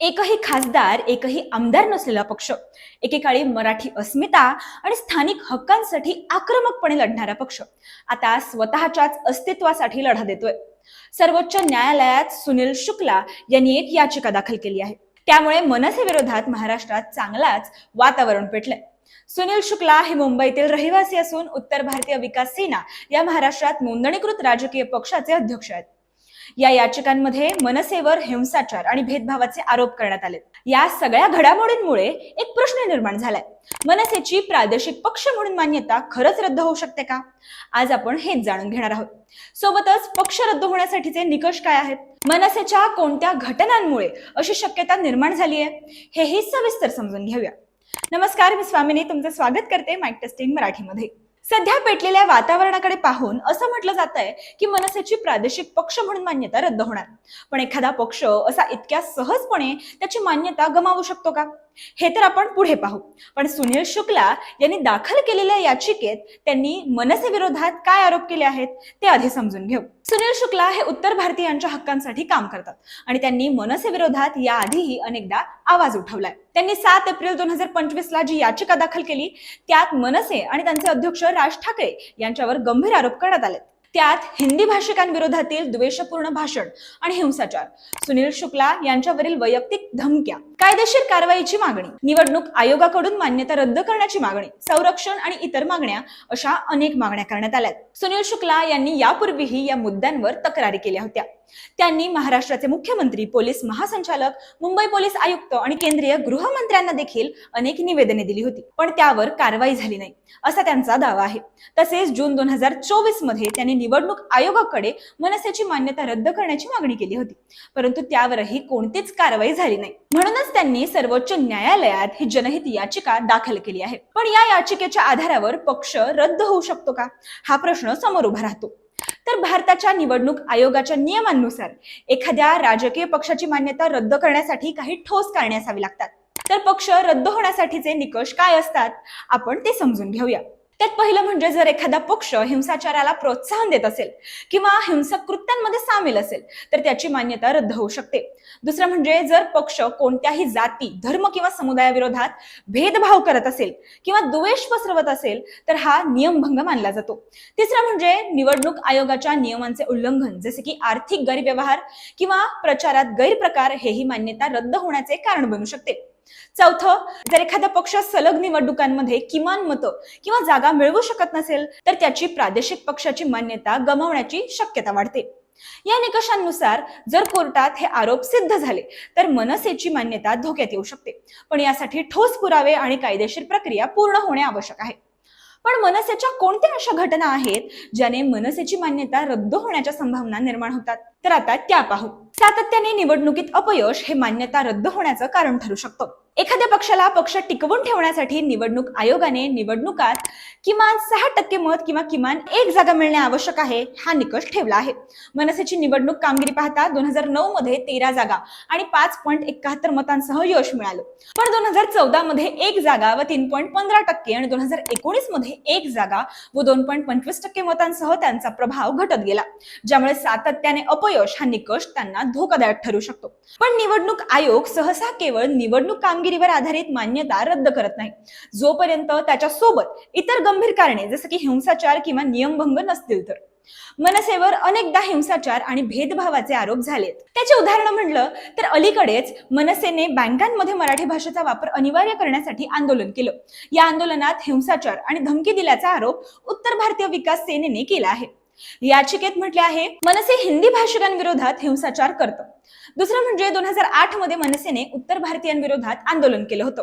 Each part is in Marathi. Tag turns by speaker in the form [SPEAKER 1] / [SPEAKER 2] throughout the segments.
[SPEAKER 1] एकही खासदार एकही आमदार नसलेला पक्ष. एकेकाळी मराठी अस्मिता आणि स्थानिक हक्कांसाठी आक्रमकपणे लढणारा पक्ष. आता स्वतःच्याच अस्तित्वासाठी लढा देतोय. सर्वोच्च न्यायालयात सुनील शुक्ला यांनी एक याचिका दाखल केली आहे. त्यामुळे मनसे विरोधात महाराष्ट्रात चांगलाच वातावरण पेटलंय. सुनील शुक्ला हे मुंबईतील रहिवासी असून उत्तर भारतीय विकास सेना या महाराष्ट्रात नोंदणीकृत राजकीय पक्षाचे अध्यक्ष आहेत. या याचिकांमध्ये मनसेवर हिंसाचार आणि भेदभावाचे आरोप करण्यात आले या सगळ्या घडामोडींमुळे एक प्रश्न निर्माण झालाय. मनसेची प्रादेशिक पक्ष म्हणून मान्यता खरंच रद्द होऊ शकते का? आज आपण हेच जाणून घेणार आहोत. सोबतच पक्ष रद्द होण्यासाठीचे निकष काय आहेत? मनसेच्या कोणत्या घटनांमुळे अशी शक्यता निर्माण झाली आहे हेही सविस्तर समजून घेऊया. नमस्कार मी स्वामिनी. तुमचं स्वागत करते माइक टेस्टिंग मराठीमध्ये. सध्या पेटलेल्या वातावरणाकडे पाहून असं म्हटलं जात आहे की मनसेची प्रादेशिक पक्ष म्हणून मान्यता रद्द होणार. पण एखादा पक्ष असा इतक्या सहजपणे त्याची मान्यता गमावू शकतो का? हे तर आपण पुढे पाहू. पण सुनील शुक्ला यांनी दाखल केलेल्या याचिकेत त्यांनी मनसे विरोधात काय आरोप केले आहेत ते आधी समजून घेऊ. सुनील शुक्ला हे उत्तर भारतीयांच्या हक्कांसाठी काम करतात आणि त्यांनी मनसे विरोधात याआधीही अनेकदा आवाज उठवलाय. त्यांनी सात एप्रिल दोन हजार पंचवीस ला जी याचिका दाखल केली त्यात मनसे आणि त्यांचे अध्यक्ष राज ठाकरे यांच्यावर गंभीर आरोप करण्यात आले त्यात हिंदी भाषिकांविरोधातील द्वेषपूर्ण भाषण आणि हिंसाचार. सुनील शुक्ला यांच्यावरील वैयक्तिक धमक्या कायदेशीर कारवाईची मागणी निवडणूक आयोगाकडून मान्यता रद्द करण्याची मागणी संरक्षण आणि इतर मागण्या अशा अनेक मागण्या करण्यात आल्या सुनील शुक्ला यांनी यापूर्वीही या मुद्द्यांवर तक्रारी केल्या होत्या. त्यांनी महाराष्ट्राचे मुख्यमंत्री पोलीस महासंचालक मुंबई पोलीस आयुक्त आणि केंद्रीय गृहमंत्र्यांना देखील अनेक निवेदने दिली होती. पण त्यावर कारवाई झाली नाही असा त्यांचा दावा आहे. तसेच जून दोन हजार चोवीसमध्ये त्यांनी निवडणूक आयोगाकडे मनसेची मान्यता रद्द करण्याची मागणी केली होती. परंतु त्यावरही कोणतीच कारवाई झाली नाही. म्हणूनच त्यांनी सर्वोच्च न्यायालयात ही जनहित याचिका दाखल केली आहे. पण या याचिकेच्या आधारावर पक्ष रद्द होऊ शकतो का? हा प्रश्न समोर उभा राहतो. तर भारताच्या निवडणूक आयोगाच्या नियमांनुसार एखाद्या राजकीय पक्षाची मान्यता रद्द करण्यासाठी काही ठोस कारणे असावी लागतात. तर पक्ष रद्द होण्यासाठीचे निकष काय असतात? आपण ते समजून घेऊया. त्यात पहिलं म्हणजे जर एखादा पक्ष हिंसाचाराला प्रोत्साहन देत असेल किंवा हिंसक कृत्यांमध्ये सामील असेल तर त्याची मान्यता रद्द होऊ शकते. दुसरं म्हणजे जर पक्ष कोणत्याही जाती धर्म किंवा समुदायाविरोधात भेदभाव करत असेल किंवा द्वेष पसरवत असेल तर हा नियमभंग मानला जातो. तिसरं म्हणजे निवडणूक आयोगाच्या नियमांचे उल्लंघन जसे की आर्थिक गैरव्यवहार किंवा प्रचारात गैरप्रकार हेही मान्यता रद्द होण्याचे कारण बनू शकते. चौथं जर एखादा पक्ष सलग निवडणुकांमध्ये किमान मतं किंवा जागा मिळवू शकत नसेल तर त्याची प्रादेशिक पक्षाची मान्यता गमावण्याची शक्यता वाढते. या निकषांनुसार जर कोर्टात हे आरोप सिद्ध झाले तर मनसेची मान्यता धोक्यात येऊ शकते. पण यासाठी ठोस पुरावे आणि कायदेशीर प्रक्रिया पूर्ण होणे आवश्यक आहे. पण मनसेच्या कोणत्या अशा घटना आहेत ज्याने मनसेची मान्यता रद्द होण्याच्या संभावना निर्माण होतात? तर आता त्या पाहू. सातत्याने निवडणुकीत अपयश हे मान्यता रद्द होण्याचं कारण ठरू शकतं. एखाद्या पक्षाला पक्ष टिकवून ठेवण्यासाठी निवडणूक आयोगाने निवडणुकात किमान सहा टक्के मत किंवा किमान एक जागा मिळणे आवश्यक आहे हा निकष ठेवला आहे. मनसेची निवडणूक कामगिरी पाहता दोन हजार नऊ मध्ये तेरा जागा आणि पाच पॉईंट एकाहत्तर मतांसह यश मिळालं. पण दोन हजार चौदा मध्ये एक जागा व तीन पॉईंट पंधरा टक्के आणि दोन हजार एकोणीसमध्ये एक जागा व दोन पॉईंट पंचवीस टक्के मतांसह त्यांचा प्रभाव घटत गेला. ज्यामुळे सातत्याने अपयश हा निकष त्यांना धोकादायक ठरू शकतो. पण निवडणूक आयोग सहसा केवळ निवडणूक कामगिरी कामगिरीवर आधारित मान्यता रद्द करत नाही. जोपर्यंत त्याच्या सोबत इतर गंभीर कारणे जसं की हिंसाचार किंवा नियमभंग नसतील तर. मनसेवर अनेकदा हिंसाचार आणि भेदभावाचे आरोप झालेत. त्याचे उदाहरण म्हणलं तर अलीकडेच मनसेने बँकांमध्ये मराठी भाषेचा वापर अनिवार्य करण्यासाठी आंदोलन केलं. या आंदोलनात हिंसाचार आणि धमकी दिल्याचा आरोप उत्तर भारतीय विकास सेनेने केला आहे. याचिकेत म्हटले आहे मनसे हिंदी भाषिकांविरोधात हिंसाचार करतं. दुसरं म्हणजे दोन हजार आठमध्ये मनसेने उत्तर भारतीयांविरोधात आंदोलन केलं होतं.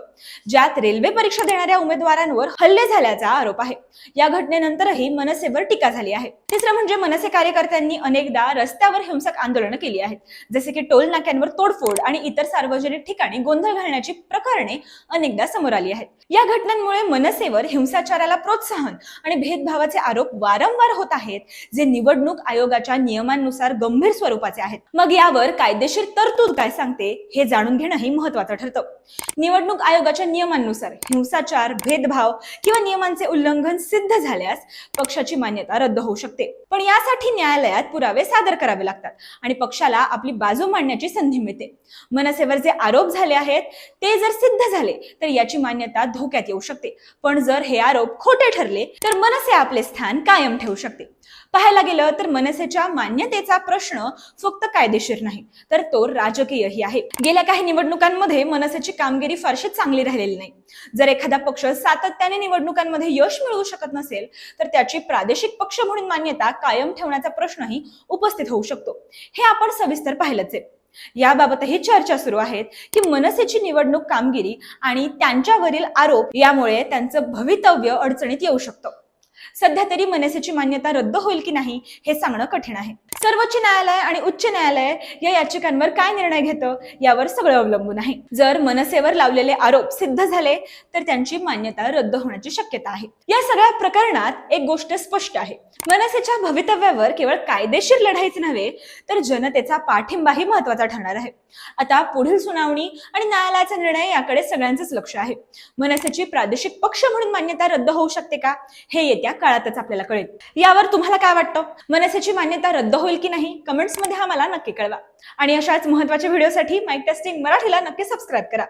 [SPEAKER 1] ज्यात रेल्वे परीक्षा देणाऱ्या उमेदवारांवर हल्ले झाल्याचा आरोप आहे. या घटनेनंतरही मनसेवर टीका झाली आहे. तिसरं म्हणजे मनसे कार्यकर्त्यांनी अनेकदा रस्त्यावर हिंसक आंदोलनं केली आहेत. जसे की टोल नाक्यांवर तोडफोड आणि इतर सार्वजनिक ठिकाणी गोंधळ घालण्याची प्रकरणे अनेकदा समोर आली आहेत. या घटनांमुळे मनसेवर हिंसाचाराला प्रोत्साहन आणि भेदभावाचे आरोप वारंवार होत आहेत जे निवडणूक आयोगाच्या नियमांनुसार गंभीर स्वरूपाचे आहेत. मग यावर कायदेशीर तरतूद काय सांगते हे जाणून घेणंही महत्वाचं ठरतं. निवडणूक आयोगाच्या नियमांनुसार हिंसाचार भेदभाव किंवा नियमांचे उल्लंघन सिद्ध झाल्यास पक्षाची मान्यता रद्द होऊ शकते. पण यासाठी न्यायालयात पुरावे सादर करावे लागतात आणि पक्षाला आपली बाजू मांडण्याची संधी मिळते. मनसेवर जे आरोप झाले आहेत ते जर सिद्ध झाले तर याची मान्यता धोक्यात येऊ शकते. पण जर हे आरोप खोटे ठरले तर मनसे आपले स्थान कायम ठेवू शकते. पाहायला गेलं तर मनसेच्या मान्यतेचा प्रश्न फक्त कायदेशीर नाही तर तो राजकीयही आहे. गेल्या काही निवडणुकांमध्ये मनसेची कामगिरी फारशी चांगली राहिलेली नाही. जर एखादा पक्ष सातत्याने निवडणुकांमध्ये यश मिळवू शकत नसेल तर त्याची प्रादेशिक पक्ष म्हणून मान्यता कायम ठेवण्याचा प्रश्नही उपस्थित होऊ शकतो. हे आपण सविस्तर पाहिलंच आहे. याबाबतही चर्चा सुरू आहेत की मनसेची निवडणूक कामगिरी आणि त्यांच्यावरील आरोप यामुळे त्यांचं भवितव्य अडचणीत येऊ शकतं. सध्या तरी मनसेची मान्यता रद्द होईल की नाही हे सांगणं कठीण आहे. सर्वोच्च न्यायालय आणि उच्च न्यायालय या याचिकांवर काय निर्णय घेतं यावर सगळं अवलंबून आहे. जर मनसेवर लावलेले आरोप सिद्ध झाले तर त्यांची मान्यता रद्द होण्याची शक्यता आहे. या सगळ्या प्रकरणात एक गोष्ट स्पष्ट आहे. मनसेच्या भवितव्यावर केवळ कायदेशीर लढाईच नव्हे तर जनतेचा पाठिंबाही महत्त्वाचा ठरणार आहे. आता पुढील सुनावणी आणि न्यायालयाचा निर्णय याकडे सगळ्यांचंच लक्ष आहे. मनसेची प्रादेशिक पक्ष म्हणून मान्यता रद्द होऊ शकते का? हे येत्या काळातच आपल्याला कळेल. यावर तुम्हाला काय वाटतं? मनसेची मान्यता रद्द होईल की नाही? कमेंट्समध्ये हा मला नक्की कळवा. आणि अशाच महत्त्वाच्या व्हिडिओसाठी माईक टेस्टिंग मराठीला नक्की सबस्क्राईब करा.